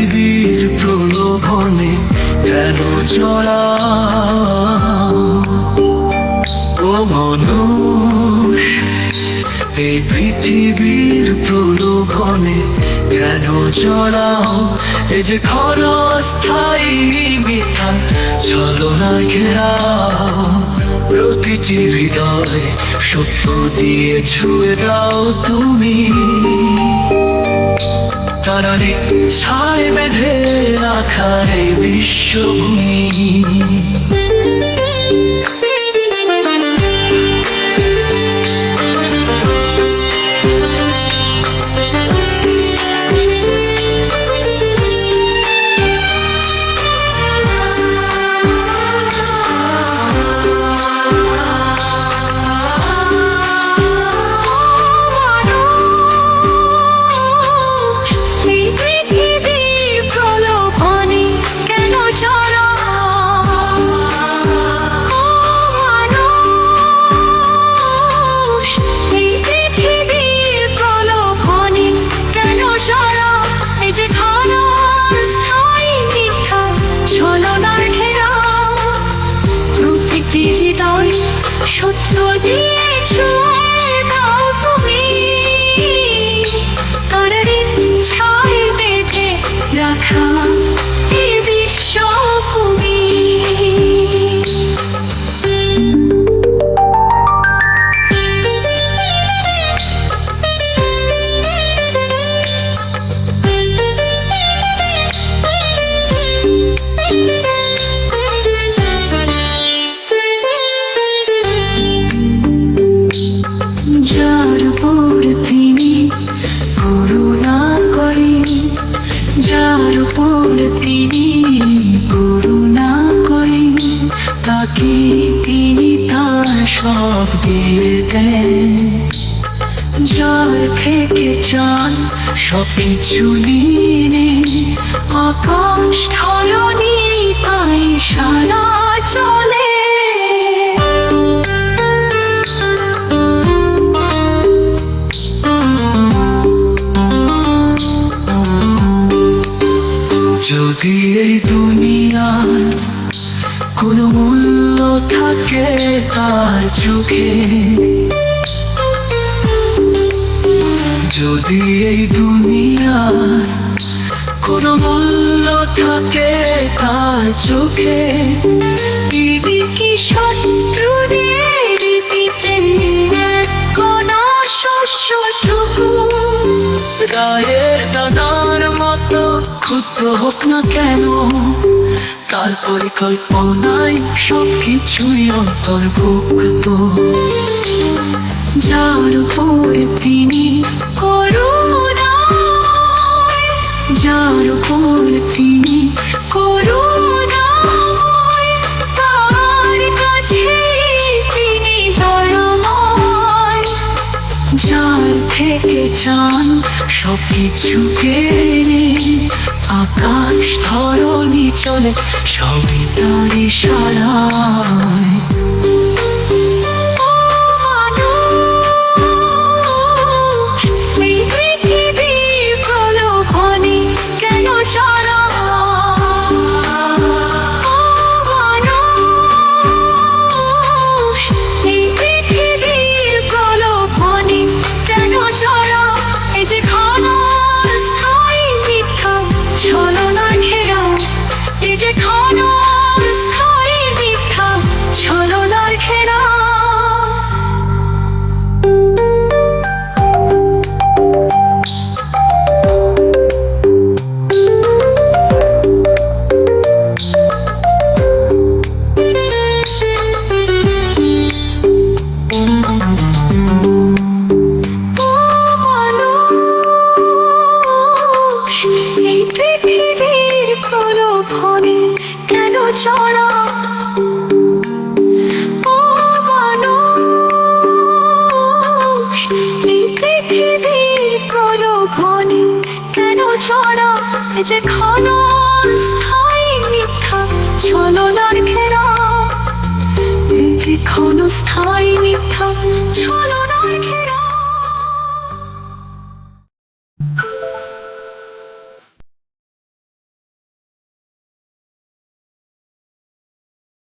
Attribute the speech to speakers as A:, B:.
A: পৃথিবীর প্রলোভনে কেন
B: চড়া ও এই পৃথিবীর প্রলোভনে কেন চড়াও? এই যে ঘর স্থায়ী মিথা চলো না ঘেরাও। প্রতিটি হৃদয়ে সত্য দিয়ে ছুঁয়ে দাও তুমি। তারারে ছায় বেঁধে রাখা এই বিশ্বভূমি। সত্য দিয়ে যার থেকে চান সব নেন। আকাশ ধরণী তাই সারা চলে যদি এই দুনিয়ার কোনো মূল্য থাকে তার চোখে। যদি এই দুনিয়ার কোনো মূল্য থাকে তার চোখে দিদি কি শত্রুদের দিতে কোন শস্যটুকু
A: গায়ের দাদার মতো ক্ষুদ্র হোক না কেন তার পরিকল্পনায় সব কিছুই অন্তর্ভুক্ত।
B: যার উপরে তিনি করুণা যার উপরে তিনি করুণা
A: যার থেকে চান সব কিছু কেড়ে আকাশ ধরণী চলে সবই তার ইশারায়
B: যে ক্ষণস্থায়ী মিথ্যা ছলনার ঘেরা। এই যে ক্ষণস্থায়ী মিথ্যা ছলনার ঘেরা